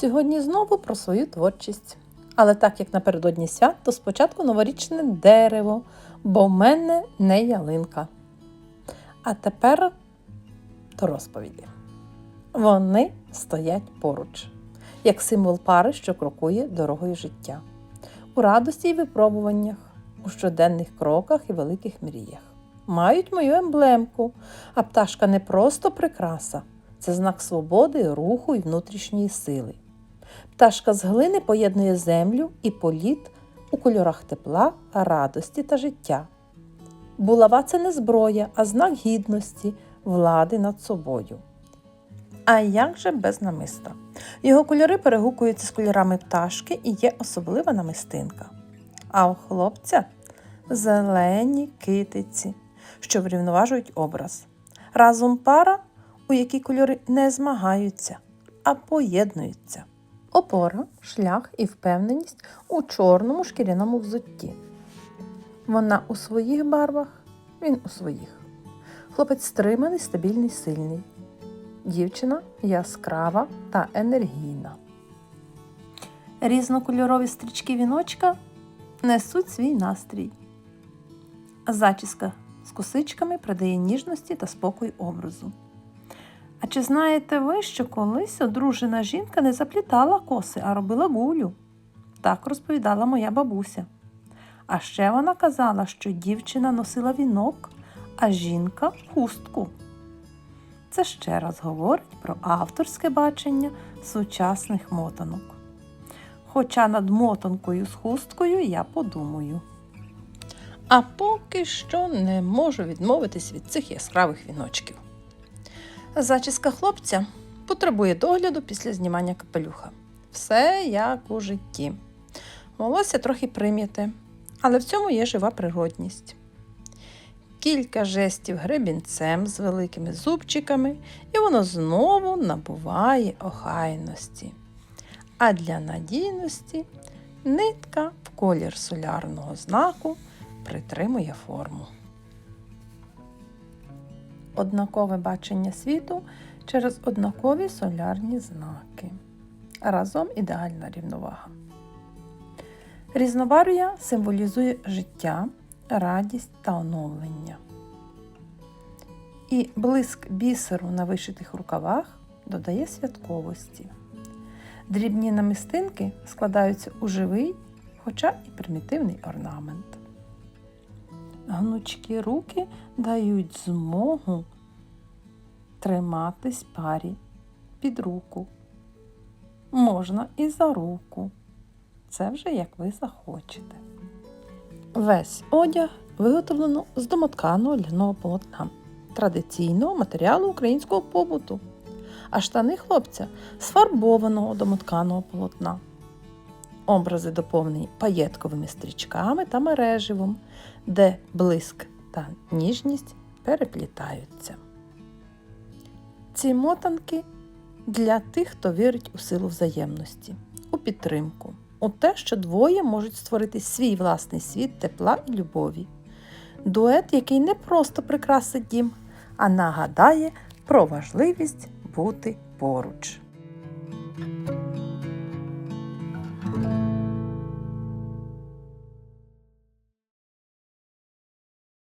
Сьогодні знову про свою творчість. Але так як напередодні свят, то спочатку новорічне дерево, бо в мене не ялинка. А тепер до розповіді. Вони стоять поруч, як символ пари, що крокує дорогою життя, у радості й випробуваннях, у щоденних кроках і великих мріях. Мають мою емблемку, а пташка не просто прикраса, це знак свободи, руху і внутрішньої сили. Пташка з глини поєднує землю і політ у кольорах тепла, радості та життя. Булава це не зброя, а знак гідності, влади над собою. А як же без намиста? Його кольори перегукуються з кольорами пташки і є особлива намистинка. А у хлопця зелені китиці, що врівноважують образ. Разом пара, у якій кольори не змагаються, а поєднуються. Опора, шлях і впевненість у чорному шкіряному взутті. Вона у своїх барвах, він у своїх. Хлопець стриманий, стабільний, сильний. Дівчина яскрава та енергійна. Різнокольорові стрічки віночка несуть свій настрій. Зачіска з косичками придає ніжності та спокій образу. А чи знаєте ви, що колись одружена жінка не заплітала коси, а робила гулю? Так розповідала моя бабуся. А ще вона казала, що дівчина носила вінок, а жінка хустку. Це ще раз говорить про авторське бачення сучасних мотанок. Хоча над мотанкою з хусткою я подумаю. А поки що не можу відмовитись від цих яскравих віночків. Зачіска хлопця потребує догляду після знімання капелюха. Все як у житті. Волосся трохи прим'яте, але в цьому є жива природність. Кілька жестів гребінцем з великими зубчиками, і воно знову набуває охайності. А для надійності нитка в колір солярного знаку притримує форму. Однакове бачення світу через однакові солярні знаки. Разом ідеальна рівновага. Різнобарв'я символізує життя, радість та оновлення. І блиск бісеру на вишитих рукавах додає святковості. Дрібні намистинки складаються у живий, хоча і примітивний орнамент. Гнучкі руки дають змогу триматись парі під руку. Можна і за руку. Це вже як ви захочете. Весь одяг виготовлено з домотканого ляного полотна, традиційного матеріалу українського побуту, а штани хлопця з домотканого полотна. Образи доповнені паєтковими стрічками та мереживом, де блиск та ніжність переплітаються. Ці мотанки для тих, хто вірить у силу взаємності, у підтримку, у те, що двоє можуть створити свій власний світ тепла і любові. Дует, який не просто прикрасить дім, а нагадає про важливість бути поруч.